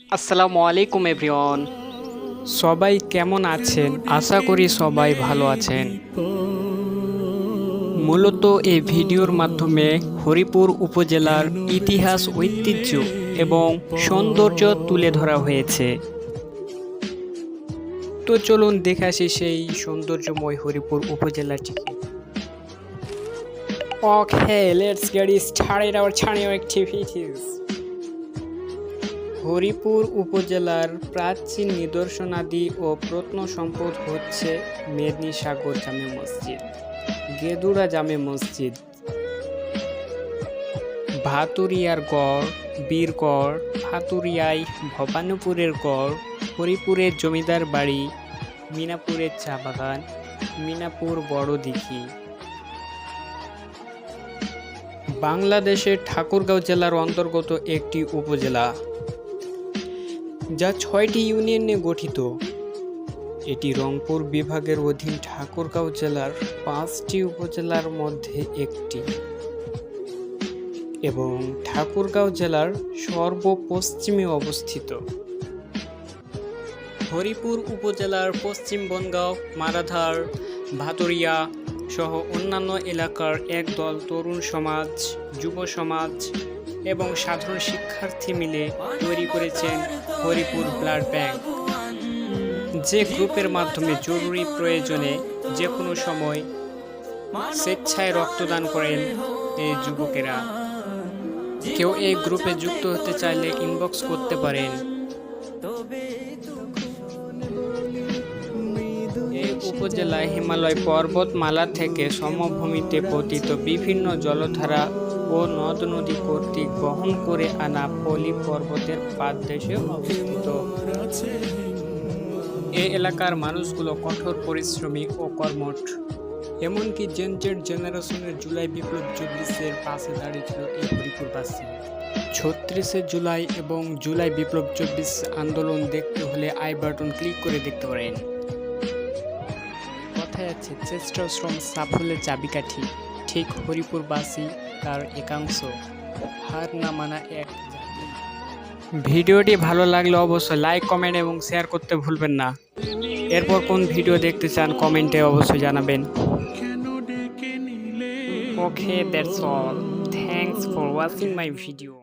আসসালামু আলাইকুম এভরিওয়ান। সবাই কেমন আছেন? আশা করি সবাই ভালো আছেন। মূলত এই ভিডিওর মাধ্যমে হরিপুর উপজেলার ইতিহাস ঐতিহ্য এবং সৌন্দর্য তুলে ধরা হয়েছে। তো চলুন দেখে আসি সেই সৌন্দর্যময় Haripur উপজেলাটিকে। Okay, let's get started our channel activities. Haripur উপজেলার প্রাচীন নিদর্শনাদি ও প্রত্নসম্পদ হচ্ছে মেদিনী সাগর জামে মসজিদ, গেদুড়া জামে মসজিদ, ভাতুরিয়ার গড় বীরগড় ভাতুরিয়ায় ভবানীপুরের গড়, হরিপুরের জমিদার বাড়ি, মিনাপুরের চা বাগান, মিনাপুর বড় দিঘি। বাংলাদেশের ঠাকুরগাঁও জেলার অন্তর্গত একটি উপজেলা। যা ছয়টি ইউনিয়ন নিয়ে গঠিত। এটি রংপুর বিভাগের অধীন ঠাকুরগাঁও জেলার পাঁচটি উপজেলার মধ্যে একটি এবং ঠাকুরগাঁও জেলার সর্বপশ্চিমে অবস্থিত। হরিপুর উপজেলার পশ্চিম বনগাঁও, মারাধার ভাতরিয়া সহ অন্যান্য এলাকার একদল তরুণ সমাজ, যুব সমাজ এবং সাধারণ শিক্ষার্থী মিলে তৈরি করেছেন হরিপুর ব্লাড ব্যাংক। যে গ্রুপের মাধ্যমে জরুরি প্রয়োজনে যে কোনো সময় স্বেচ্ছায় রক্তদান করেন এই যুবকেরা। কেউ এই গ্রুপে যুক্ত হতে চাইলে ইনবক্স করতে পারেন। এই উপজেলায় হিমালয় পর্বতমালা থেকে সমভূমিতে পতিত বিভিন্ন জলধারা ও নদ নদী কর্তৃক বহন করে আনা পলি পর্বতের পাদদেশে অবস্থিত। এই এলাকার মানুষগুলো কঠোর পরিশ্রমী ও কর্মঠ। এমনকি জেনজেড জেনারেশনের জুলাই বিপ্লব চব্বিশের পাশে দাঁড়িয়েছিল এই হরিপুরবাসী ছত্রিশে জুলাই এবং জুলাই বিপ্লব চব্বিশ আন্দোলন দেখতে হলে আই বাটন ক্লিক করে দেখতে পারেন। কথায় আছে, চেষ্টা শ্রম সাফল্যের চাবিকাঠি। ঠিক হরিপুরবাসী তার একাংশ হার না মানা এক ভিডিওটি ভালো লাগলে অবশ্যই লাইক কমেন্ট এবং শেয়ার করতে ভুলবেন না। এরপর কোন ভিডিও দেখতে চান কমেন্টে অবশ্যই জানাবেন। Okay that's all thanks for watching my video